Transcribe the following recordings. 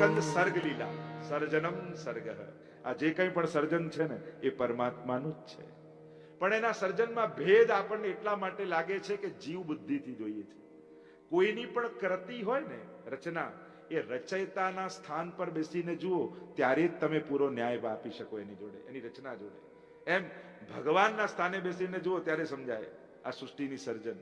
સ્કંદ સર્ગ લીલા સર્જનમ સર્ગ આ જે કંઈ પણ સર્જન છે ને, એ પરમાત્માનું જ છે. પણ એના સર્જનમાં ભેદ આપણને એટલા માટે લાગે છે કે જીવ બુદ્ધિથી જોઈએ છે. કોઈની પણ કૃતિ હોય ને, રચના, એ રચયતાના સ્થાન પર બેસીને જુઓ, ત્યારે જ તમે પૂરો ન્યાય આપી શકો એની જોડે, એની રચના જોડે. એમ ભગવાનના સ્થાને બેસીને જુઓ, ત્યારે સમજાય, આ સૃષ્ટિની સર્જન.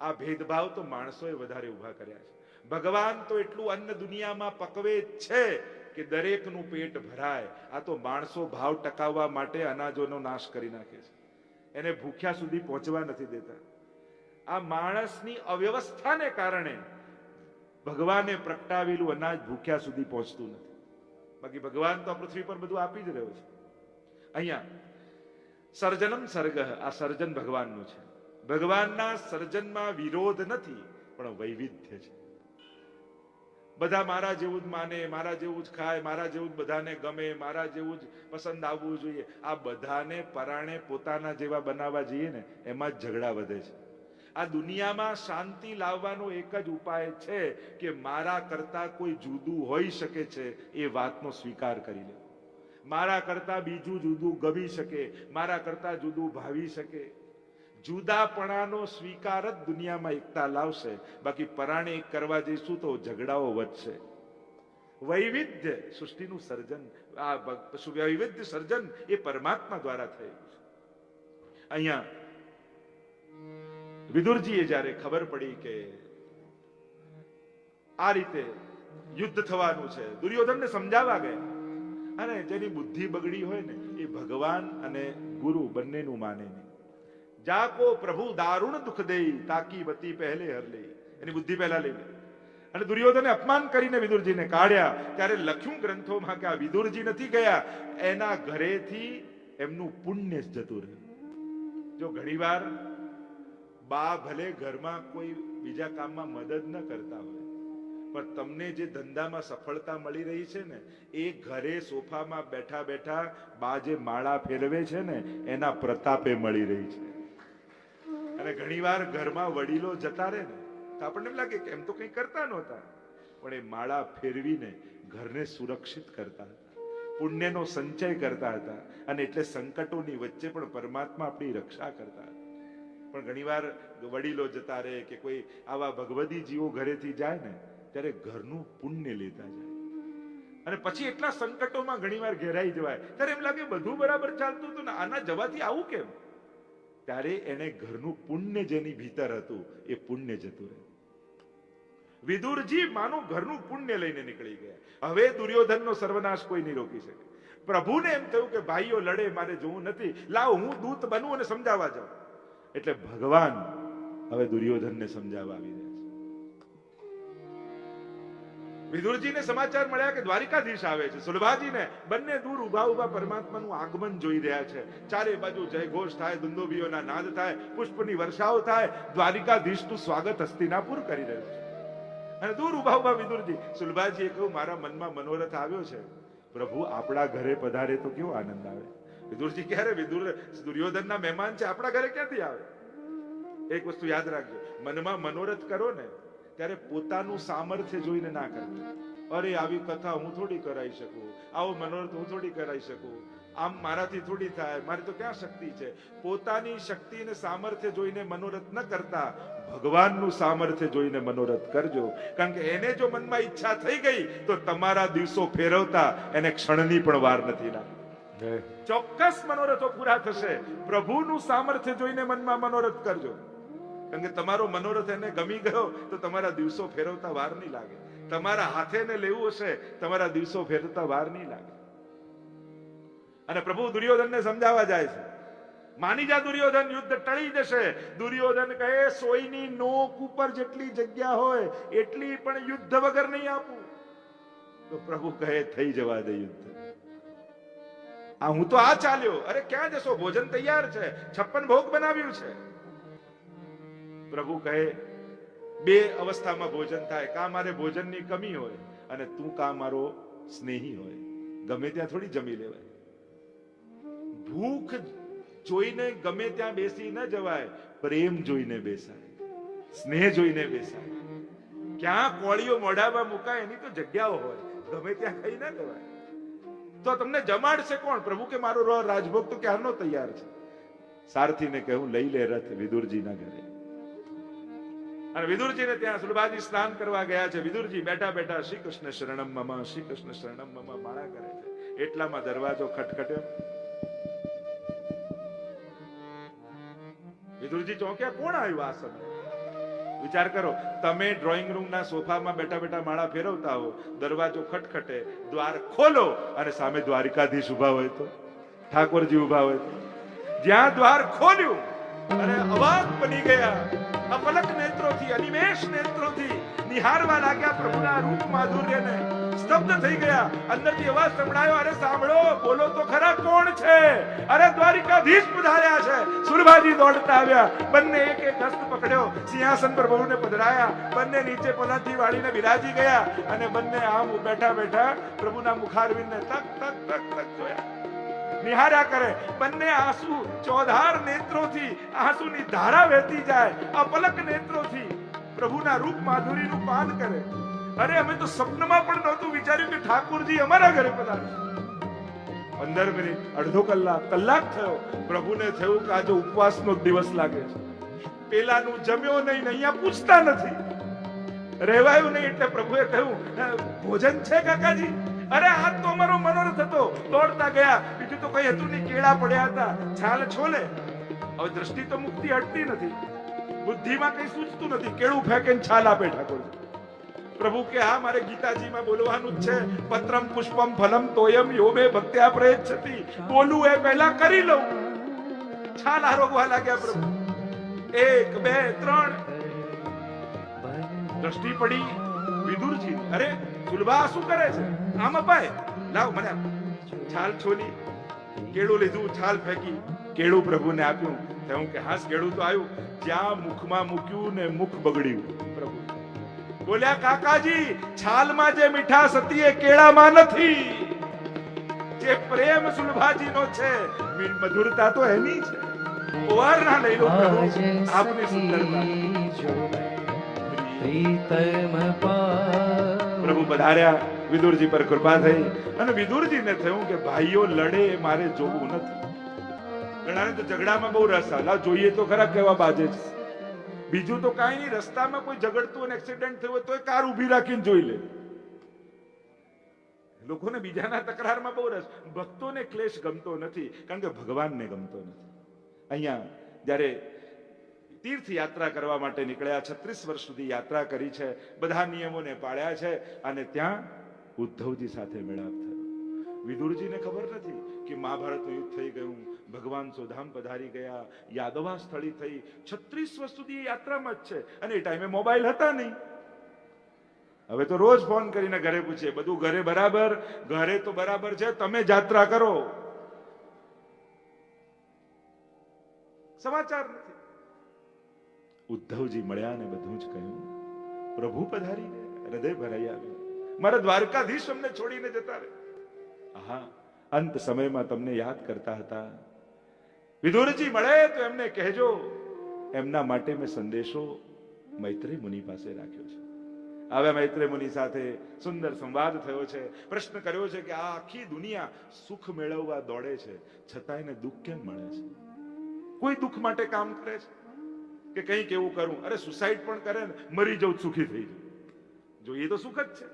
આ ભેદભાવ તો માણસોએ વધારે ઊભા કર્યા છે. ભગવાન તો એટલું અન્ન દુનિયામાં પકવે જ છે કે દરેકનું પેટ ભરાય. આ તો માણસો ભાવ ટકાવવા માટે અનાજોનો નાશ કરી નાખે છે. એને ભૂખ્યા સુધી પહોંચવા નથી દેતા. આ માણસની અવ્યવસ્થાને કારણે ભગવાને પ્રગટાવેલું અનાજ ભૂખ્યા સુધી પહોંચતું નથી. બાકી ભગવાન તો પૃથ્વી પર બધું આપી જ રહ્યો છે. અહીંયા, સર્જનમ સર્ગ, આ સર્જન ભગવાનનું છે. ભગવાનના સર્જનમાં વિરોધ નથી, પણ વૈવિધ્ય છે. બધા મારા જેવું જ માને, મારા જેવું જ ખાય, મારા જેવું જ બધાને ગમે, મારા જેવું જ પસંદ આવવું જોઈએ. આ બધાને પરાણે પોતાના જેવા બનાવવા જઈએ ને, એમાં જ ઝઘડા વધે છે. આ દુનિયામાં શાંતિ લાવવાનો એક જ ઉપાય છે કે મારા કરતા કોઈ જુદું હોઈ શકે છે એ વાતનો સ્વીકાર કરી લે. મારા કરતા બીજું જુદું ગમી શકે, મારા કરતા જુદું ભાવી શકે. જુદાપણાનો સ્વીકાર જ દુનિયામાં એકતા લાવશે. બાકી પરાણે એક કરવા જઈશું તો ઝઘડાઓ વધશે. વૈવિધ્ય સૃષ્ટિનું સર્જન, આ વૈવિધ્ય સર્જન એ પરમાત્મા દ્વારા થયેલું છે. અહીંયા વિદુરજીએ જ્યારે ખબર પડી કે આ રીતે યુદ્ધ થવાનું છે, દુર્યોધનને સમજાવવા ગયા. અને જેની બુદ્ધિ બગડી હોય ને, એ ભગવાન અને ગુરુ બંનેનું માને નહીં. જાકો પ્રભુ દારૂણ દુઃખ દે તાકી બતી પહેલે હર લે એની બુદ્ધિ પહેલા લઈ અને દુર્યોધને અપમાન કરીને વિદુરજીને કાઢ્યા. ત્યારે લખ્યું ગ્રંથોમાં કે આ વિદુરજી નથી ગયા. એના ઘરેથી એમનું પુણ્ય જતું રહ્યું. જો ઘણીવાર બા ભલે ઘરમાં કોઈ બીજા કામમાં મદદ ન કરતા હોય, પણ તમને જે ધંધામાં સફળતા મળી રહી છે ને, એ ઘરે સોફામાં બેઠા બેઠા બા જે માળા ફેરવે છે ને, એના પ્રતાપે મળી રહી છે. અને ઘણીવાર ઘરમાં વડીલો જતા રહે ને, તો આપણને એમ લાગે કે એમ તો કંઈ કરતા નહોતા. પણ એ માળા ફેરવીને ઘરને સુરક્ષિત કરતા હતા. પુણ્યનો સંચય કરતા હતા અને એટલે સંકટોની વચ્ચે પણ પરમાત્મા આપણી રક્ષા કરતા હતા. પણ ઘણીવાર વડીલો જતા રહે કે કોઈ આવા ભગવદી જીવો ઘરેથી જાય ને, ત્યારે ઘરનું પુણ્ય લેતા જાય. અને પછી એટલા સંકટોમાં ઘણીવાર ઘેરાઈ જવાય. ત્યારે એમ લાગે બધું બરાબર ચાલતું હતું ને, આના જવાથી આવું કેમ? ત્યારે એને ઘરનું પુણ્ય જેની ભીતર હતું, એ પુણ્ય જતું રહે વિદુરજી માનું ઘરનું પુણ્ય લઈને નીકળી ગયા. હવે દુર્યોધનનો સર્વનાશ કોઈ નહીં રોકી શકે. પ્રભુને એમ થયું કે, ભાઈઓ, લડે, મારે જોવું નથી. લાવ, હું દૂત બનું અને સમજાવવા જાઉં. એટલે ભગવાન હવે દુર્યોધનને સમજાવવા આવી રહ્યા વિદુરજીને સમાચાર મળ્યા કે દ્વારિકાધીશ આવે છે. સુલભાજીને બંને દૂર ઊભા ઊભા પરમાત્માનું આગમન જોઈ રહ્યા છે. ચારે બાજુ જય ઘોષ થાય દુંદોબીઓના નાદ થાય, પુષ્પની વર્ષાઓ થાય. દ્વારિકાધીશનું સ્વાગત હસ્તિનાપુર કરી રહ્યું છે. અને દૂર ઊભા ઊભા વિદુરજી, સુલભાજીએ કહ્યું, મારા મનમાં મનોરથ આવ્યો છે. પ્રભુ, આપણા ઘરે પધારે તો કેવો આનંદ આવે. વિદુરજી ક્યારે વિદુર, દુર્યોધનના મહેમાન છે, આપણા ઘરે ક્યાંથી આવે? એક વસ્તુ યાદ રાખજો, મનમાં મનોરથ કરો ને ત્યારે પોતાનું સામર્થ્ય જોઈને ના કરતા. અરે આવી કથા હું થોડી કરાવી શકું? આવો મનોરથ હું થોડી કરાવી શકું? આમ મારાથી થોડી થાય. મારી તો ક્યાં શક્તિ છે? પોતાની શક્તિ અને સામર્થ્ય જોઈને મનોરથ ન કરતા. ભગવાનનું સામર્થ્ય જોઈને મનોરથ કરજો. કારણ કે એને જો મનમાં ઈચ્છા થઈ ગઈ તો તમારા દિવસો ફેરવતા એને ક્ષણની પણ વાર નથી ના ચોક્કસ મનોરથો પૂરા થશે. પ્રભુનું સામર્થ્ય જોઈને મનમાં મનોરથ કરજો. કારણ કે તમારો મનોરથ એને ગમી ગયો તો તમારા દિવસો ફેરવતા વાર નહીં લાગે. તમારા હાથે ને લેવું હશે, તમારા દિવસો ફેરવતા વાર નહીં લાગે. અને પ્રભુ દુર્યોધનને સમજાવવા જાય છે. માની જા દુર્યોધન, યુદ્ધ ટળી જશે. દુર્યોધન કહે, સોયની નોક ઉપર જેટલી જગ્યા હોય, એટલી પણ યુદ્ધ વગર નહીં આપું. તો પ્રભુ કહે, થઈ જવા દે યુદ્ધ. આ હું તો આ ચાલ્યો. અરે, ક્યાં જશો? ભોજન તૈયાર છે. છપ્પન ભોગ બનાવ્યું છે. પ્રભુ કહે, બે અવસ્થામાં ભોજન થાય, કા મારે ભોજનની કમી હોય અને તું કા મારો સ્નેહી હોય. ગમે ત્યાં થોડી જમી લેવાય. ભૂખ જોઈને ગમે ત્યાં બેસી ન જવાય, પ્રેમ જોઈને બેસાય, સ્નેહ જોઈને બેસાય. ક્યાં કોળીઓ મોઢામાં મુકાય એની તો જગ્યાઓ હોય, ગમે ત્યાં ખાઈ ના લેવાય. તો તમને જમાડશે કોણ? પ્રભુ કે મારો રાજભોગ તો ક્યારનો તૈયાર છે? સારથીને કહ્યું લઈ લે રથ વિદુરજીના ઘરે. અને વિદુરજીને ત્યાં સુરબાજી સ્નાન કરવા ગયા છે. વિદુરજી બેઠા બેઠા શ્રી કૃષ્ણ શરણમ મમા શ્રી કૃષ્ણ શરણમ મમા, માળા કરે છે. એટલામાં દરવાજો ખટખટ્યો. વિદુરજી ચોંક્યા, કોણ આવ્યું આ સમય? વિચાર કરો, તમે ડ્રોઈંગ રૂમના સોફામાં બેઠા બેઠા માળા ફેરવતા હો, દરવાજો ખટખટે, દ્વાર ખોલો અને સામે દ્વારિકાધીશ ઊભા હોય તો, ઠાકોરજી ઊભા હોય તો. જ્યાં દ્વાર ખોલ્યું અને અવાક બની ગયા. અપલક નેત્રોથી, અનિમેષ નેત્રોથી નિહારવા લાગ્યા પ્રભુના રૂપ માધુર્યને. સ્તબ્ધ થઈ ગયા. અંદરથી અવાજ સંભળાયો, અરે સાંભળો, બોલો તો ખરા કોણ છે? અરે દ્વારિકાધીશ પધાર્યા છે. સુરભાજી દોડતા આવ્યા. બંને એક એક હસ્ત પકડ્યો. સિંહાસન પર બહુને પધરાયા. બંને નીચે પલાથી વાળીને બિરાજી ગયા અને બંને આમ બેઠા બેઠા પ્રભુના મુખારવિંદને તક તક તક તક જોયા. નિહાર્યા કરે. બંને આંસુ ચોધાર નેત્રોથી આંસુની ધારા વહેતી જાય, અપલક નેત્રોથી પ્રભુના રૂપ માધુરીનું પાન કરે. અરે, અમે તો સપનમાં પણ નહોતું વિચાર્યું કે ઠાકોરજી અમારા ઘરે પધારશે પંદર મિનિટ, અડધો કલાક કલાક થયો. પ્રભુને થયું કે આજે ઉપવાસનો દિવસ લાગે છે. પેલાનું જમ્યો નહીં, અહીંયા પૂછતા નથી. રહેવાયું નહીં એટલે પ્રભુએ કહ્યું, ભોજન છે કાકાજી? અરે, આ તો અમારો મનોરથ હતો. દોડતા ગયા. બીજું તો કઈ હતું નહીં. કેળા પડ્યા હતા. છાલ છોલે. હવે દ્રષ્ટિ તો મુક્તિ હટતી નથી. બુદ્ધિમાં કઈ સૂચતું નથી. કેળું ફેંકે છાલ આપે ઠાકોર પ્રભુ કે, હા, મારે ગીતાજીમાં બોલવાનું જ છે. પત્રમ પુષ્પમ ફલમ તોયમ યોમે ભક્ત્યા પ્રયચ્છતિ. બોલું એ પહેલા કરી લઉં. છાલ આરોગવા લાગ્યા પ્રભુ. એક, બે, ત્રણ. દ્રષ્ટિ પડી. વિદુરજી અરે સુલભા શું કરે છે? આમ અપાય? લાવ મને છાલ છોલી કેળું લીધું છાલ ફેંકી કેળું પ્રભુને આપ્યું. થયું કે હાસ કેળું તો આવ્યું. જ્યાં મુખમાં મૂક્યું ને મુખ બગડ્યું પ્રભુ. બોલ્યા કાકાજી છાલમાં જે મીઠાશ હતી એ કેળામાં નથી. જે પ્રેમ સુલભાજીનો છે મધુરતા તો એની છે. ઓવાર ના લઈ લો પ્રભુ. આપની સુંદરતા. પ્રીતમ પા પ્રભુ પધાર્યા. વિદુરજી પર કૃપા થઈ. અને વિદુરજીને થયું કે ભાઈઓ લડે મારે જોવું નથી. ઘણાને તો ઝઘડામાં બહુ રસ આવે. જોઈએ તો ખરા કેવા બાજે છે. બીજું તો કાંઈ નહીં, રસ્તામાં કોઈ ઝઘડતું અને એક્સિડન્ટ થયું તો કાર ઊભી રાખીને જોઈ લે. લોકોને બીજાના તકરારમાં બહુ રસ. ભક્તોને ક્લેશ ગમતો નથી, કારણ કે ભગવાનને ગમતો નથી. અહીંયા જ્યારે તીર્થ યાત્રા કરવા માટે નીકળ્યા, છત્રીસ વર્ષ સુધી યાત્રા કરી છે, બધા નિયમોને પાળ્યા છે અને ત્યાં ઉદ્ધવજી સાથે મેળાપ થયો. વિદુરજીને ખબર નથી કે મહાભારતનું યુદ્ધ થઈ ગયું, ભગવાન સોધામ પધારી ગયા, યાદવા સ્થળી થઈ. છત્રીસ વર્ષ સુધી યાત્રામાં જ છે અને એ ટાઈમે મોબાઈલ હતા નહીં. હવે તો રોજ ફોન કરીને ઘરે પૂછીએ, બધું ઘરે બરાબર? ઘરે તો બરાબર છે, તમે યાત્રા કરો. સમાચાર નથી. ઉદ્ધવજી મળ્યા ને બધું જ કહ્યું. પ્રભુ પધારી હૃદય ભરાઈ આવ્યું. મારા દ્વારકાધીશ અમને છોડીને જતા રહે. આહા, અંત સમયમાં તમને યાદ કરતા હતા. વિદુરજી મળે તો એમને કહેજો. એમના માટે મેં સંદેશો મૈત્રી મુનિ પાસે રાખ્યો છે. હવે મૈત્રી મુનિ સાથે સુંદર સંવાદ થયો છે. પ્રશ્ન કર્યો છે કે આ આખી દુનિયા સુખ મેળવવા દોડે છે. છતાં એને દુઃખ કેમ મળે છે? કોઈ દુઃખ માટે કામ કરે છે? કે કંઈક એવું કરું. અરે સુસાઇડ પણ કરે ને, મરી જવું સુખી થઈ જાય જોઈએ તો સુખ જ છે.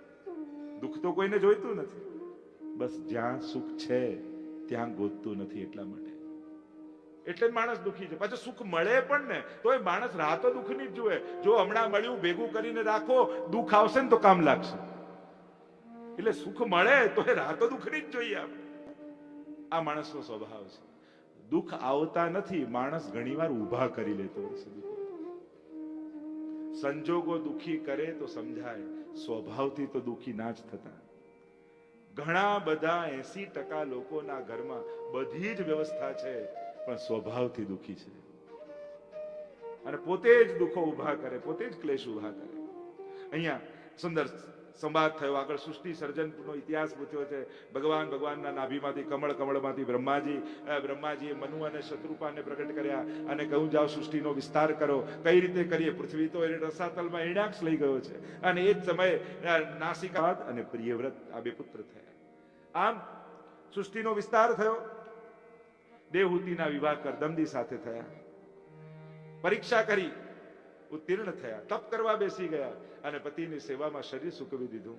દુઃખ તો કોઈને જોઈતું નથી. બસ જ્યાં સુખ છે, ત્યાં ગોતતું નથી એટલા માટે. એટલે જ માણસ દુખી છે. પાછું સુખ મળે પણ ને તો એ માણસ રાતો દુઃખની જ જુએ. જો હમણાં મળ્યું, ભેગું કરીને રાખો, દુઃખ આવશે ને તો કામ લાગશે. એટલે સુખ મળે તો એ રાતો દુઃખની જ જોઈએ આપણે. આ માણસનો સ્વભાવ છે. દુઃખ આવતા નથી, માણસ ઘણીવાર ઊભા કરી લેતો હોય સંજોગો દુખી કરે તો સમજાય, સ્વભાવથી તો દુખી ના જ થતા. ઘણા બધા એસી ટકા લોકોના ઘરમાં બધી જ વ્યવસ્થા છે, પણ સ્વભાવથી દુખી છે. અને પોતે જ દુઃખો ઊભા કરે, પોતે જ ક્લેશ ઊભા કરે. અહીંયા સુંદર સંવાદ થયો. આગળ સૃષ્ટિ સર્જનનો ઇતિહાસ પૂછ્યો છે. ભગવાન ભગવાનના નાભીમાંથી કમળ કમળમાંથી બ્રહ્માજી બ્રહ્માજીએ મનુ અને શત્રુપાને પ્રગટ કર્યા અને કહું જાઓ સૃષ્ટિનો વિસ્તાર કરો. કઈ રીતે કરીએ? પૃથ્વી તો એને રસાતલમાં એણાક્ષ લઈ ગયો છે. અને એ જ સમયે નાસિકાદ અને પ્રિયવ્રત આ બે પુત્ર થયા. આમ સૃષ્ટિનો વિસ્તાર થયો. દેવહૂતિના વિવાહ કરદમદી સાથે થયા. પરીક્ષા કરી. ઉત્તીર્ણ થયા તપ કરવા બેસી ગયા અને પતિની સેવામાં શરીર સૂકવી દીધું.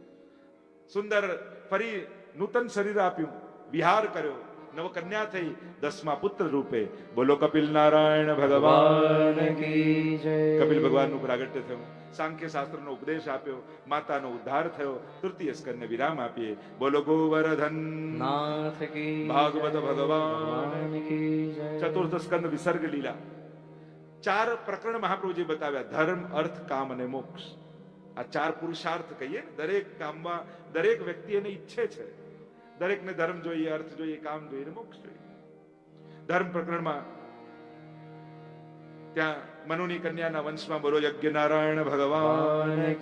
સુંદર ફરી નૂતન શરીર આપ્યું વિહાર કર્યો નવકન્યા થઈ દસમા પુત્ર રૂપે. બોલો કપિલ નારાયણ ભગવાન ભગવાન કી જય. કપિલ ભગવાનનું પ્રાગટ્ય થયું. સાંખ્ય શાસ્ત્રનો ઉપદેશ આપ્યો માતાનો ઉદ્ધાર થયો તૃતીય સ્કંદને વિરામ આપીએ. બોલો ગોવર્ધન. નાથ કી ભાગવત ભગવાન. ભગવાન કી જય. ચતુર્થ સ્કંદ વિસર્ગ લીલા. ચાર પ્રકરણ મહાપ્રભુજી બતાવ્યા, ધર્મ, અર્થ, કામ અને મોક્ષ. આ ચાર પુરુષાર્થ કહીએ ને, દરેક કામમાં દરેક વ્યક્તિ એને ઈચ્છે છે. દરેકને ધર્મ જોઈએ, અર્થ જોઈએ, કામ જોઈએ મોક્ષ જોઈએ. ધર્મ પ્રકરણમાં ત્યાં મનુની કન્યાના વંશમાં બોલો યજ્ઞ નારાયણ ભગવાન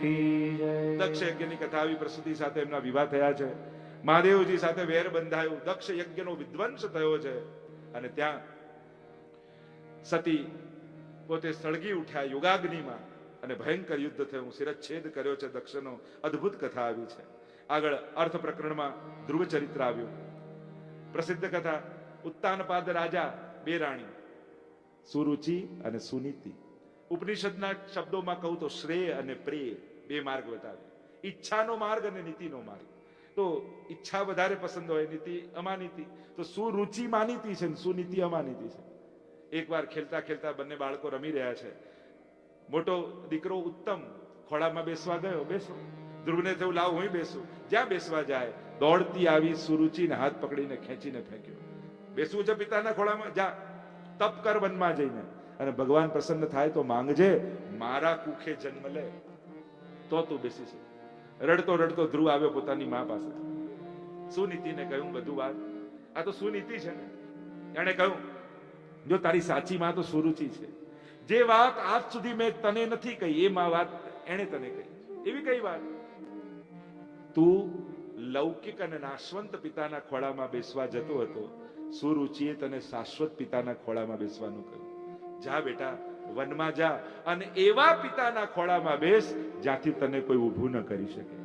દક્ષ યજ્ઞની કથા આવી, પ્રસિદ્ધિ સાથે એમના વિવાહ થયા છે. મહાદેવજી સાથે વેર બંધાયું, દક્ષ યજ્ઞનો વિધ્વંસ થયો છે. અને ત્યાં સતી પોતે સળગી ઉઠ્યા યોગાગ્નિમાં અને ભયંકર યુદ્ધ થયું. શિરચ્છેદ કર્યો છે, દક્ષનો અદ્ભુત કથા આવી છે. આગળ અર્થ પ્રકરણમાં ધ્રુવ ચરિત્ર આવ્યું. પ્રસિદ્ધ કથા, ઉત્તાનપાદ રાજા બે રાણી, સુરુચિ અને સુનીતિ. ઉપનિષદના શબ્દોમાં કહું તો શ્રેય અને પ્રેય બે માર્ગ બતાવે. ઈચ્છાનો માર્ગ અને નીતિનો માર્ગ. તો ઈચ્છા વધારે પસંદ હોય, નીતિ અમાનીતિ. તો સુરુચિ માનીતી છે ને સુનીતિ અમાનીતિ છે. એકવાર ખેલતા ખેલતા બંને બાળકો રમી રહ્યા છે. મોટો દીકરો ઉત્તમ ખોળામાં બેસવા ગયો, બેસો. ધ્રુવને થયું, લાવ હું બેસું. જ્યાં બેસવા જાય, દોડતી આવી સુરુચિને હાથ પકડીને ખેંચીને ફેંક્યો. બેસવું છે પિતાના ખોળામાં? જા, તપ કર વનમાં જઈને. અને ભગવાન પ્રસન્ન થાય તો માંગજે, મારા કુખે જન્મ લે. તો તું બેસી છે રડતો રડતો ધ્રુવ આવ્યો પોતાની મા પાસે. સુનીતિને કહ્યું, બધું વાત આ તો સુનીતિ છે ને. એણે કહ્યું જો તારી સાચી માં તો સુરુચિ છે. જે વાત આજ સુધી મેં તને નથી કહી, એ માં વાત એણે તને કહી. એવી કઈ વાત? તું લૌકિક અને નાશવંત પિતાના ખોળામાં બેસવા જતો હતો, સુરુચિએ તને શાશ્વત પિતાના ખોળામાં બેસવાનું કહ્યું. જા બેટા, વનમાં જા અને એવા પિતાના ખોળામાં બેસ જ્યાંથી તને કોઈ ઊભું ન કરી શકે.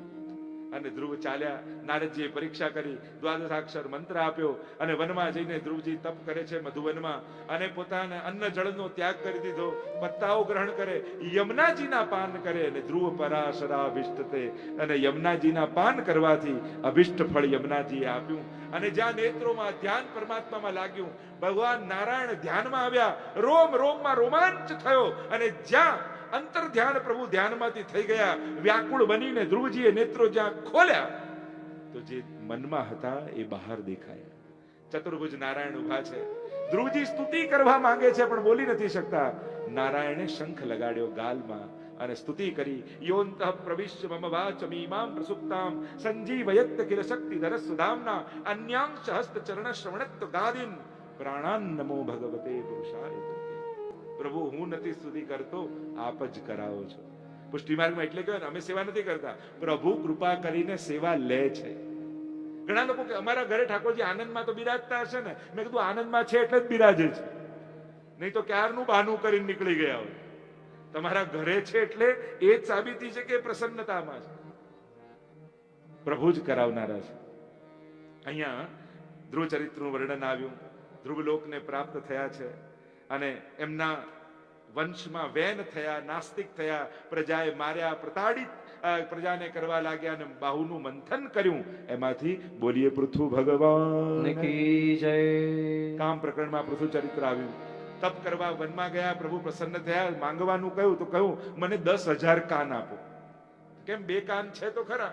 અને ધ્રુવ ચાલ્યા. નારદજીએ પરીક્ષા કરી, દ્વાદશાક્ષર મંત્ર આપ્યો અને વનમાં જઈને ધ્રુવજી તપ કરે છે મધુવનમાં અને પોતાના અન્ન જળનો ત્યાગ કરી દીધો. પત્તાઓ ગ્રહણ કરે, યમુનાજીના પાન કરે અને ધ્રુવ પરાશરા અભિષ્ટતે અને યમુનાજીના પાન કરવાથી અભિષ્ટ ફળ યમુનાજીએ આપ્યું. અને જ્યાં નેત્રોમાં ધ્યાન પરમાત્મામાં લાગ્યું, ભગવાન નારાયણ ધ્યાનમાં આવ્યા. રોમ, રોમમાં રોમાંચ થયો અને જ્યાં અંતર ધ્યાન પ્રભુ ધ્યાનમાંથી થઈ ગયા. વ્યાકુળ બનીને ધ્રુવજીએ નેત્રો જ્યાં ખોલ્યા, તો જે મનમાં હતા એ બહાર દેખાયા. ચતુર્ભુજ નારાયણ ઊભા છે. ધ્રુવજી સ્તુતિ કરવા માંગે છે, પણ બોલી નથી શકતા. નારાયણે શંખ લગાડ્યો ગાલમાં અને સ્તુતિ કરી યોંત પ્રવિશ્ય મમ વાચમીમામ પ્રસુપ્તામ સંજીવયત કિલ શક્તિધર સુધામના અન્યાંશ હસ્ત ચરણ શ્રવણત્વ ગાદિન પ્રાણાન નમો ભગવતે પુરુષાય. પ્રભુ, હું નથી સ્તુતિ કરતો, આપ જ કરાવો છો. પુષ્ટિ માર્ગમાં એટલે કહ્યું અમે સેવા નથી કરતા. પ્રભુ કૃપા કરીને સેવા લે છે. ઘણા લોકો કે અમારા ઘરે ઠાકોરજી આનંદમાં તો બિરાજતા હશે ને. મેં કીધું, આનંદમાં છે એટલે જ બિરાજે છે. નહીં તો ક્યારનું બહાનું કરીને નીકળી ગયા હોય? તમારા ઘરે છે એટલે એ જ સાબિતી છે કે પ્રસન્નતામાં છે? પ્રભુ જ કરાવનારા છે. અહીંયા ધ્રુવ ચરિત્રનું વર્ણન આવ્યું. ધ્રુવલોકને પ્રાપ્ત થયા છે. અને એમના વંશમાં વેન થયા નાસ્તિક થયા પ્રજાએ માર્યા પ્રતાડિત પ્રજાને કરવા લાગ્યા અને બાહુનું મંથન કર્યું. એમાંથી બોલીએ પૃથુ ભગવાન. જય. કામ પ્રકરણમાં પૃથુ ચરિત્ર આવ્યું. તપ કરવા વનમાં ગયા પ્રભુ પ્રસન્ન થયા માંગવાનું કહ્યું તો કહ્યું મને દસ હજાર કાન આપો. કેમ બે કાન છે તો ખરા?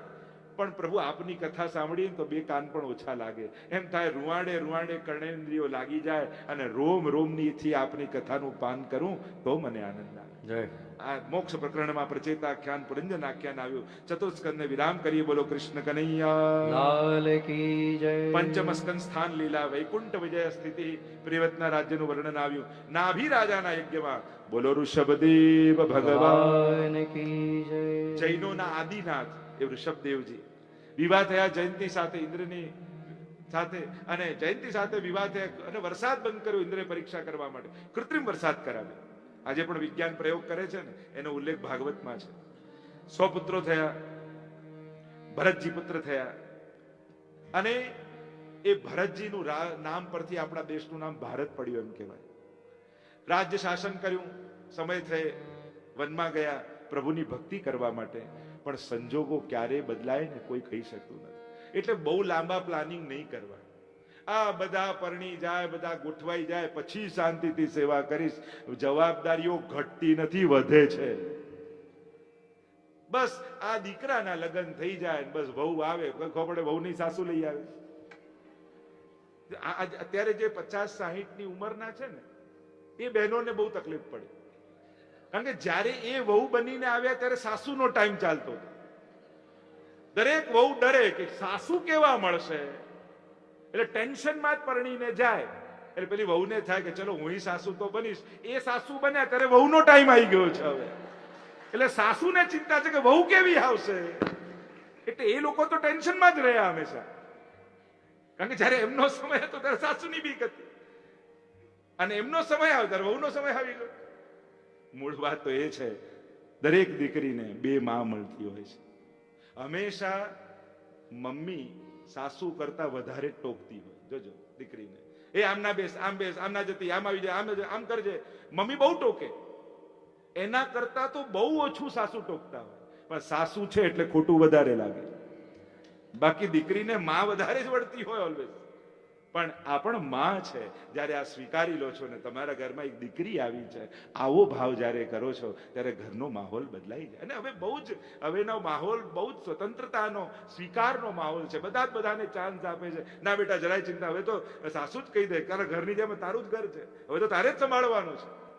પણ પ્રભુ આપની કથા સાંભળીએ તો બે કાન પણ ઓછા લાગે. એમ થાય રૂવાડે રૂવાડે કર્ણેન્દ્રિયો લાગી જાય અને રોમ રોમનીથી આપની કથાનું પાન કરું તો મને આનંદ આવે. જય. આ મોક્ષ પ્રકરણમાં પ્રચેતાખ્યાન પુરંજન આખ્યાન આવ્યું. ચતુર્સ્કંદને વિરામ કરીએ. બોલો કૃષ્ણ કનૈયા. લાલ કી જય. પંચમ સ્કંદ સ્થાન લીલા વૈકુંઠ વિજય સ્થિતિ. પ્રિયવતના રાજ્યનું વર્ણન આવ્યું. નાભી રાજાના યજ્ઞમાં. બોલો ઋષભદેવ ભગવાન. ભગવાન કી જય. જૈનોના આદિનાથ એ ઋષભદેવજી. વિવાહ થયા, જયંતિ સાથે ઇન્દ્રની સાથે અને જયંતિ સાથે વિવાહ થયા અને વરસાદ બંધ કર્યો ઇન્દ્રે પરીક્ષા કરવા માટે. કૃત્રિમ વરસાદ કરાવ્યો. આજે પણ વિજ્ઞાન પ્રયોગ કરે છે ને, એનો ઉલ્લેખ ભાગવતમાં છે. સો પુત્રો થયા, ભરતજી પુત્ર થયા, અને એ ભરતજીનું નામ પરથી આપણા દેશનું નામ ભારત પડ્યું એમ કહેવાય. રાજ્ય શાસન કર્યું, સમય થયે વનમાં ગયા, પ્રભુની ભક્તિ કરવા માટે. પણ સંજોગો ક્યારે બદલાય ને કોઈ કહી શકતું નથી. એટલે બહુ લાંબા પ્લાનિંગ નહીં કરવા. આ બધા પરણી જાય, બધા ગોઠવાઈ જાય, પછી શાંતિથી સેવા કરીશ. જવાબદારીઓ ઘટતી નથી, વધે છે. બસ આ દીકરાના લગ્ન થઈ જાય બસ વહુ આવે. ખબર વહુની સાસુ લઈ આવે. અત્યારે જે પચાસ સાહીઠની ઉંમરના છે ને, એ બહેનોને બહુ તકલીફ પડી. કારણ કે જ્યારે એ વહુ બનીને આવ્યા ત્યારે સાસુનો ટાઈમ ચાલતો હતો. દરેક વહુ ડરે કે સાસુ કેવા મળશે? એટલે ટેન્શનમાં જ પરણીને જાય. એટલે પેલી વહુને થાય કે ચલો હું સાસુ તો બનીશ. એ સાસુ બન્યા ત્યારે વહુનો ટાઈમ આવી ગયો છે હવે. એટલે સાસુને ચિંતા છે કે વહુ કેવી આવશે? એટલે એ લોકો તો ટેન્શનમાં જ રહ્યા હંમેશા. કારણ કે જ્યારે એમનો સમય હતો ત્યારે સાસુની બીક હતી. અને એમનો સમય આવ્યો, ત્યારે વહુનો સમય આવી ગયો. મૂળ વાત તો એ છે, દરેક દીકરીને બે માં મળતી હોય છે. હંમેશા મમ્મી સાસુ કરતા વધારે ટોકતી હોય. જોજો, દીકરીને. એ આમના બેસ, આમ બેસ, આમના જતી, આમ આવી જાય, આમ આમ કરજે. મમ્મી બહુ ટોકે. એના કરતા તો બહુ ઓછું સાસુ ટોકતા હોય. પણ સાસુ છે એટલે ખોટું વધારે લાગે. બાકી દીકરીને માં વધારે જ વળતી હોય ઓલવેઝ પણ આ પણ માં છે. જ્યારે આ સ્વીકારી લો છો ને, તમારા ઘરમાં એક દીકરી આવી છે, આવો ભાવ જ્યારે કરો છો, ત્યારે ઘરનો માહોલ બદલાઈ જાય. અને હવે બહુ જ, હવેનો માહોલ બહુ જ સ્વતંત્રતાનો, સ્વીકારનો માહોલ છે. બધા જ બધાને ચાન્સ આપે છે. ના બેટા, જરાય ચિંતા, હવે તો સાસુ જ કહી દે કારણ ઘરની જેમ તારું જ ઘર છે. હવે તો તારે જ સંભાળવાનું છે.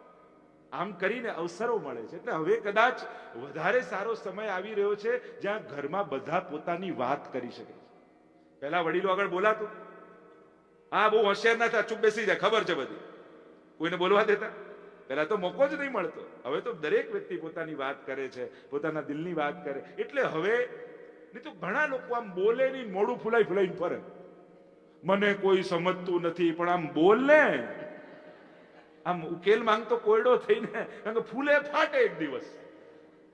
આમ કરીને અવસરો મળે છે. એટલે હવે કદાચ વધારે સારો સમય આવી રહ્યો છે, જ્યાં ઘરમાં બધા પોતાની વાત કરી શકે છે. પહેલા વડીલો આગળ બોલાતું. હા, બહુ હોશિયાર ના થા, ચૂપ બેસી જાય, ખબર છે બધી. કોઈને બોલવા દેતા? પહેલા તો મોકો જ નહીં મળતો. હવે તો દરેક વ્યક્તિ પોતાની વાત કરે છે, પોતાના દિલની વાત કરે. એટલે હવે, નહીં તો ઘણા લોકો આમ બોલે નહીં, મોડું ફૂલાઈ ફૂલાઈને ફરે. મને કોઈ સમજતું નથી, પણ આમ બોલ. ને આમ ઉકેલ માંગતો કોયડો થઈને, કારણ કે ફૂલે ફાટે એક દિવસ.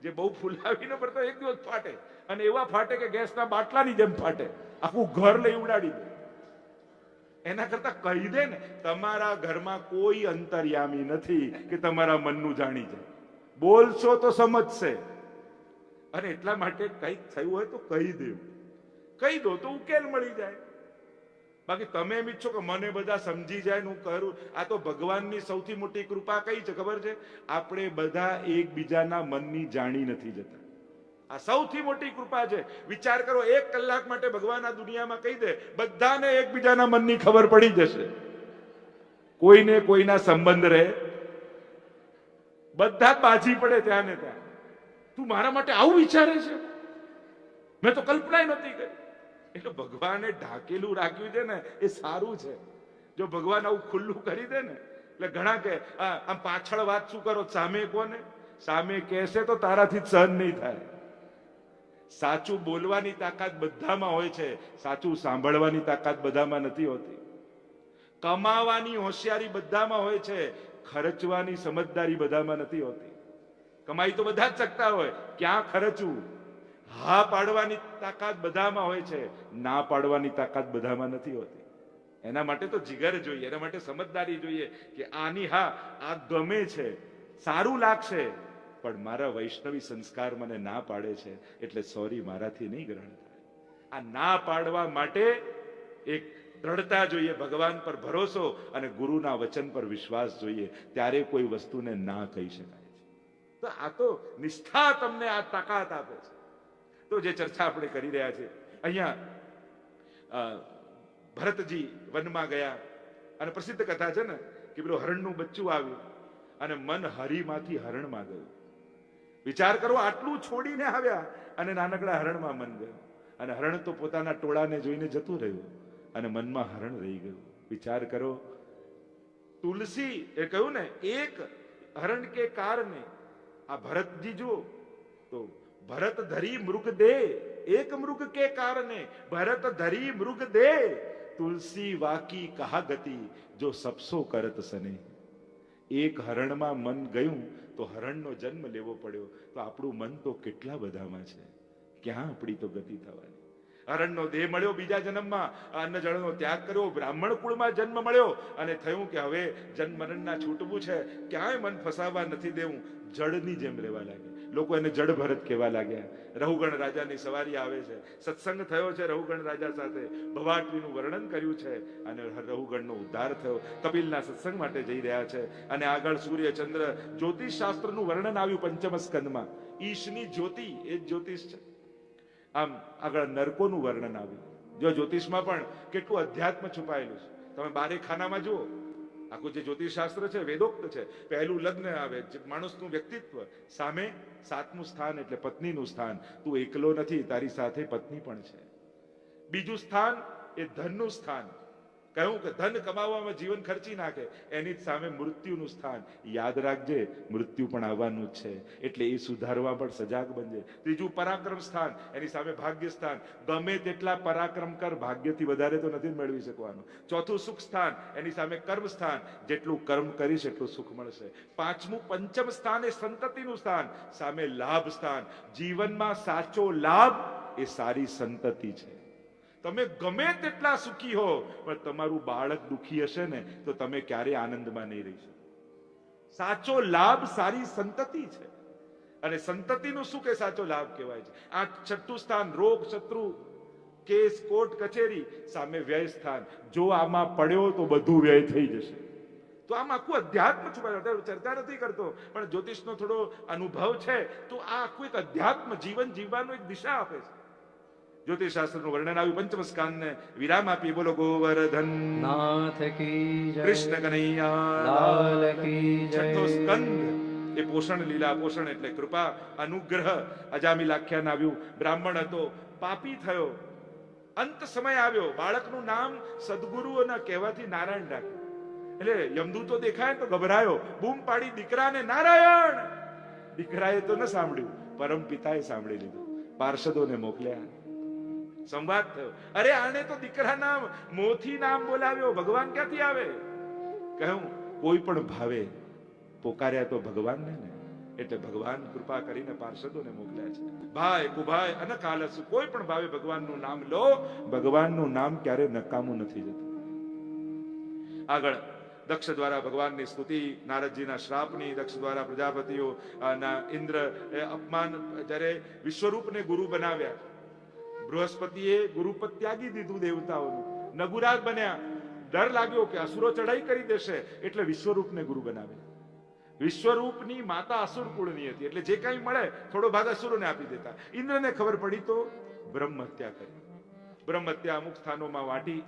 જે બહુ ફૂલાવીને પડતો એક દિવસ ફાટે. અને એવા ફાટે કે ગેસના બાટલાની જેમ ફાટે. આખું ઘર લઈ ઉડાડી દે. એના કરતા કહી દે ને, તમારા ઘરમાં કોઈ અંતર્યામી નથી કે તમારા મનનું જાણી જાય. બોલશો તો સમજશે. અને એટલા માટે કંઈક થયું હોય તો કહી દેવું કહી દો તો ઉકેલ મળી જાય. બાકી તમે એમ ઈચ્છો કે મને બધા સમજી જાય હું કરું. આ તો ભગવાનની સૌથી મોટી કૃપા કઈ છે ખબર છે? આપણે બધા એકબીજાના મનની જાણી નથી જતા. આ સૌથી મોટી કૃપા છે. વિચાર કરો, એક કલાક માટે ભગવાન આ દુનિયામાં કહી દે, બધાને એકબીજાના મનની ખબર પડી જશે. કોઈને કોઈના સંબંધ રહે. બધા બાજી પડે ત્યાં ને ત્યાં. તું મારા માટે આવું વિચારે છે? મેં તો કલ્પના નહોતી કરી. એટલે ભગવાને ઢાકેલું રાખ્યું છે ને, એ સારું છે. જો ભગવાન આવું ખુલ્લું કરી દે ને, એટલે ઘણા કે આમ પાછળ વાત શું કરો? સામે કોને? સામે કહેશે તો તારાથી જ સહન નહીં થાય. સાચું બોલવાની તાકાત બધામાં હોય છે, સાચું સાંભળવાની તાકાત બધામાં નથી હોતી. કમાવાની હોશિયારી બધામાં હોય છે, ખર્ચવાની સમજદારી બધામાં નથી હોતી. કમાઈ તો બધા જ શકતા હોય, ક્યાં ખર્ચવું? હા પાડવાની તાકાત બધામાં હોય છે, ના પાડવાની તાકાત બધામાં નથી હોતી. એના માટે તો જીગર જોઈએ, એના માટે સમજદારી જોઈએ કે આની હા, આ ગમે છે, સારું લાગશે પણ મારા વૈષ્ણવી સંસ્કાર મને ના પાડે છે, એટલે સોરી મારાથી નહીં ગ્રહણ થાય. આ ના પાડવા માટે એક દ્રઢતા જોઈએ, ભગવાન પર ભરોસો અને ગુરુના વચન પર વિશ્વાસ જોઈએ. ત્યારે કોઈ વસ્તુને ના કહી શકાય છે. તો આ તો નિષ્ઠા તમને આ તાકાત આપે છે. તો જે ચર્ચા આપણે કરી રહ્યા છીએ, અહીંયા ભરતજી વનમાં ગયા. અને પ્રસિદ્ધ કથા છે ને, કે પેલું હરણનું બચ્ચું આવ્યું. અને મન હરીમાંથી હરણમાં ગયું. વિચાર કરો, આટલું છોડીને આવ્યા અને નાનકડા હરણમાં મન ગયું. અને હરણ તો પોતાના ટોળાને જોઈને જતું રહ્યું અને મનમાં હરણ રહી ગયું. વિચાર કરો, તુલસી એ કહ્યું ને, એક હરણ કે કારણે આ ભરતજી જુઓ, તો ભરત ધરી મૃગ દે, એક મૃગ કે કારણે ભરત ધરી મૃગ દે, તુલસી વાકી કહા ગતિ જો સપસો કરત સને. એક હરણમાં મન ગયું તો હરણનો જન્મ લેવો પડ્યો. તો આપણું મન તો કેટલા બધામાં છે? ક્યાં આપણી તો ગતિ થવાની? હરણનો દેહ મળ્યો બીજા જન્મમાં. અન્ન જળનો ત્યાગ કર્યો. બ્રાહ્મણ કુળમાં જન્મ મળ્યો. અને થયું કે હવે જન્મ મરણના છૂટવું છે. ક્યાંય મન ફસાવા નથી દેવું. જળની જેમ રહેવા લાગે લોકો એને જડ ભરત કહેવા લાગ્યા. રહુગણ રાજાની સવારી આવે છે. સત્સંગ થયો છે રહુગણ રાજા સાથે. ભવાટવીનું વર્ણન કર્યું છે અને રહુગણનો ઉદ્ધાર થયો. કપિલના સત્સંગ માટે જઈ રહ્યા છે અને આગળ સૂર્ય ચંદ્ર જ્યોતિષ શાસ્ત્રનું વર્ણન આવ્યું પંચમ સ્કંદમાં ઈશની જ્યોતિ એ જ જ્યોતિષ છે. આમ આગળ નરકોનું વર્ણન આવ્યું. જો જ્યોતિષમાં પણ કેટલું અધ્યાત્મ છુપાયેલું છે. તમે બારે ખાનામાં જુઓ. આખું જે જ્યોતિષ શાસ્ત્ર છે, વેદોક્ત છે, પહેલું લગ્ન આવે માણસનું વ્યક્તિત્વ, સામે સાતમું સ્થાન એટલે પત્નીનું સ્થાન. તું એકલો નથી, તારી સાથે પત્ની પણ છે. બીજું સ્થાન એ ધનનું સ્થાન. કહ્યું કે ધન કમાવવામાં જીવન ખર્ચી નાખે, એની સામે મૃત્યુનું સ્થાન. યાદ રાખજે, મૃત્યુ પણ આવવાનું જ છે. એટલે એ સુધારવા પણ સજાગ બનજે. ત્રીજું, પરાક્રમ સ્થાન. એની સામે ભાગ્ય સ્થાન. ગમે તેટલા પરાક્રમ કર, ભાગ્યથી વધારે તો નથી મેળવી શકવાનું. ચોથું, સુખ સ્થાન. એની સામે કર્મ સ્થાન. જેટલું કર્મ કરીશ, એટલું સુખ મળશે. પાંચમું, પંચમ સ્થાન એ સંતતિનું સ્થાન. સામે લાભ સ્થાન. જીવનમાં સાચો લાભ એ સારી સંતતિ છે. તમે ગમે તેટલા સુખી હો, પણ તમારું બાળક દુખી હશે ને, તો તમે ક્યારે આનંદમાં નહીં રહી શકો. સાચો લાભ સારી સંતતિ છે. અને સંતતિનું શું કે સાચો લાભ કહેવાય છે? આ છઠ્ઠું સ્થાન, રોગ, શત્રુ, કેસ, કોર્ટ, કચેરી, સામે વ્યય સ્થાન. જો આમાં પડ્યો તો બધું વ્યય થઈ જશે. તો આમ આખું અધ્યાત્મ છુપાયેલું ચર્ચા નથી કરતો, પણ જ્યોતિષનો થોડો અનુભવ છે, તો આ આખું એક અધ્યાત્મ જીવન જીવવાનું એક દિશા આપે છે. જ્યોતિષ શાસ્ત્રનું વર્ણન આવ્યું. પંચમ સ્કાંદને વિરામ આપી બોલો ગોવર્ધન. નાથ કી જય. કૃષ્ણ કનૈયા. લાલ કી જય. છઠ્ઠો સ્કંદ. એ પોષણ લીલા પોષણ એટલે કૃપા અનુગ્રહ. અજામી લાખ્યાન આવ્યું. બ્રાહ્મણ હતો પાપી થયો. અંત સમય આવ્યો. બાળકનું નામ સદગુરુઓના કહેવાથી નારાયણ રાખ્યું. એટલે યમદૂતો દેખાય તો ગભરાયો. બૂમ પાડી દીકરાને નારાયણ! દીકરાએ તો ન સાંભળ્યું. પરમ પિતાએ સાંભળી લીધું. પાર્ષદોને મોકલ્યા. સંવાદ થયો. અરે, આને તો દીકરાના મોથી નામ બોલાવ્યો. ભગવાન ક્યાંથી આવે? કહ્યું, કોઈ પણ ભાવે પોકાર્યા તો ભગવાનને ને. એટલે ભગવાન કૃપા કરીને પાર્ષદોને મોકલ્યા છે. ભાઈ, કુભાઈ અને કાલસ કોઈ પણ ભાવે ભગવાનનું નામ લો. ભગવાનનું નામ ક્યારે નકામું નથી જતું. આગળ, દક્ષ દ્વારા ભગવાનની સ્તુતિ, નારદજીના શ્રાપની, દક્ષ દ્વારા પ્રજાપતિઓ ઇન્દ્ર અપમાન, જ્યારે વિશ્વરૂપને ગુરુ બનાવ્યા બૃહસ્પતિએ ગુરુપદ ત્યાગી દીધું દેવતાઓનું. નગુરાજ બન્યા. ડર લાગ્યો કે અસુરો ચડાઈ કરી દેશે, એટલે વિશ્વરૂપને ગુરુ બનાવ્યા. વિશ્વરૂપની માતા અસુર કુળની હતી, એટલે જે કંઈ મળે, થોડો ભાગ અસુરોને આપી દેતા. ઇન્દ્રને ખબર પડી તો બ્રહ્મ હત્યા કરી. બ્રહ્મ હત્યા અમુક સ્થાનોમાં વાટી.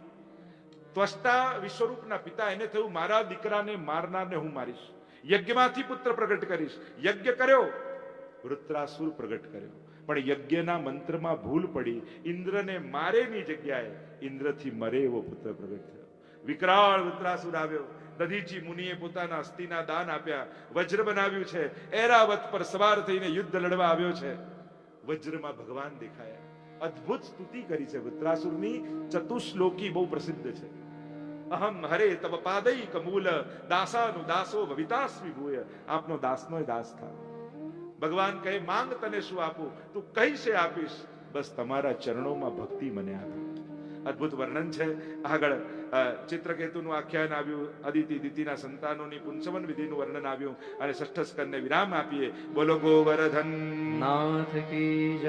ત્વષ્ટા વિશ્વરૂપના પિતા, એને થયું, મારા દીકરાને મારનારને હું મારીશ. યજ્ઞમાંથી પુત્ર પ્રગટ કરીશ. યજ્ઞ કર્યો. વૃત્રાસુર પ્રગટ કર્યો. પણ યજ્ઞના મંત્રમાં ભૂલ પડી. ઇન્દ્રને મારેની જગ્યાએ ઇન્દ્રથી મરે એવો પુત્ર પ્રગટ થયો. વિકરાળ વૃત્રાસુર આવ્યો. દધીચી મુનિએ પોતાના અસ્થિના દાન આપ્યા. વજ્ર બનાવ્યું છે. એરાવત પર સવાર થઈને યુદ્ધ લડવા આવ્યો છે. વજ્રમાં ભગવાન દેખાયા. અદ્ભુત સ્તુતિ કરી છે વૃત્રાસુરની ચતુશ્લોકી બહુ પ્રસિદ્ધ છે. અહમ હરે તવ પાદૈક મૂલ. દાસાનું દાસો ભવિતાસ્મી ભૂય. આપનો દાસનો દાસ થા ભગવાન કહે, માંગ તને શું આપું? તું કહીશે આપીશ. બસ તમારા ચરણોમાં ભક્તિ મને આપી. અદ્ભુત વર્ણન છે. આગળ ચિત્રકેતુનું આખ્યાન આવ્યું અદિતિ દિતિના સંતાનોની પુંસવન વિધિનું વર્ણન આવ્યું અને ષષ્ઠ સ્કંદને વિરામ આપીએ. બોલો, ગોવર્ધન. નાથ કી